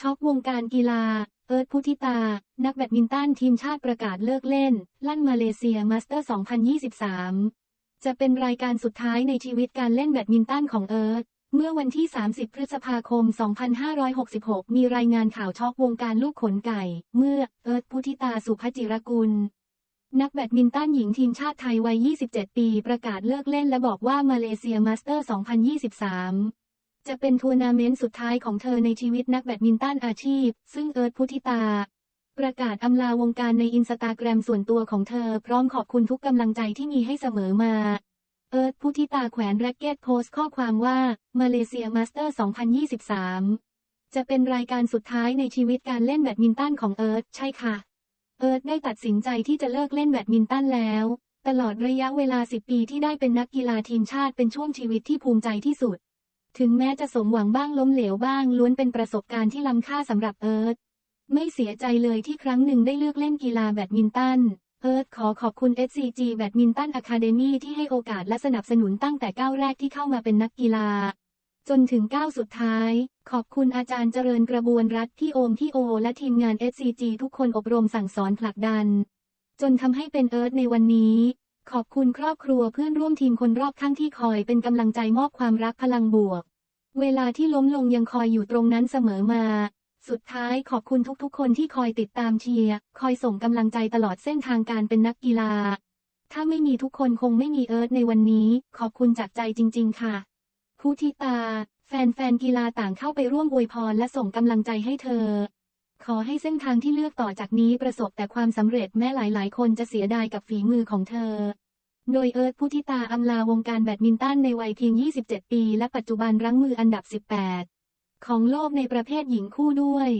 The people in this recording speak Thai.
ช็อกวงการกีฬา เอิร์ธพุทธิตา นักแบดมินตันทีมชาติประกาศเลิกเล่น ลั่นมาเลเซียมาสเตอร์ 2023 จะเป็นรายการสุดท้ายในชีวิตการเล่นแบดมินตันของเอิร์ธเมื่อวันที่ 30 พฤษภาคม 2566 มีรายงานข่าวช็อกวงการลูกขนไก่ เมื่อเอิร์ธพุทธิตาสุภจิรกุล นักแบดมินตันหญิงทีมชาติไทยวัย 27 ปี ประกาศเลิกเล่นและบอกว่ามาเลเซียมาสเตอร์ 2023 จะเป็นทัวร์นาเมนต์สุดท้ายของเธอในชีวิตนักแบดมินตันอาชีพ ซึ่งเอิร์ธพุทธิตา ประกาศอำลาวงการในอินสตาแกรมส่วนตัวของเธอ พร้อมขอบคุณทุกกำลังใจที่มีให้เสมอมา เอิร์ธพุทธิตาแขวนแร็กเก็ตโพสต์ข้อความว่ามาเลเซียมาสเตอร์ 2023 จะเป็นรายการสุดท้ายในชีวิตการเล่นแบดมินตันของเอิร์ธใช่ค่ะ เอิร์ธได้ตัดสินใจที่จะเลิกเล่นแบดมินตันแล้ว ตลอดระยะเวลา 10 ปีที่ได้เป็นนักกีฬาทีมชาติเป็นช่วงชีวิตที่ภูมิใจที่สุด ถึงแม้จะสมหวังบ้างล้มเหลวบ้างล้วนเป็นประสบการณ์ที่ล้ำค่าสำหรับเอิร์ธไม่เสียใจเลยที่ครั้งหนึ่งได้เลือกเล่นกีฬาแบดมินตัน เอิร์ธขอขอบคุณ SCG แบดมินตันอะคาเดมีที่ให้โอกาสและสนับสนุนตั้งแต่ก้าวแรกที่เข้ามาเป็นนักกีฬา จนถึงก้าวสุดท้าย ขอบคุณอาจารย์เจริญกระบวนรัฐที่โอมที่โอ และทีมงาน SCG ทุกคนอบรมสั่งสอนผลักดัน จนทำให้เป็นเอิร์ธในวันนี้ ขอบคุณครอบครัวเพื่อนร่วมทีมคนรอบข้างที่คอยเป็นกำลังใจมอบความรักพลังบวก เวลาที่ล้มลงยังคอยอยู่ตรงนั้นเสมอมา สุดท้ายขอบคุณทุกๆ คนที่คอยติดตามเชียร์คอยส่งกำลังใจตลอดเส้นทางการเป็นนักกีฬา ถ้าไม่มีทุกคนคงไม่มีเอิร์ธในวันนี้ ขอบคุณจากใจจริง ๆ ค่ะผู้ที่ตา แฟนๆกีฬาต่างเข้าไปร่วมอวยพรและส่งกำลังใจให้เธอ ขอให้เส้นทางที่เลือกต่อจากนี้ประสบแต่ความสำเร็จแม้หลายๆ คนจะเสียดายกับฝีมือของเธอ โดยเอิร์ธพุทธิตาอำลาวงการแบดมินตันในวัยเพียง 27 ปี และปัจจุบันรั้งมืออันดับ 18 ของโลกในประเภทหญิงคู่ด้วย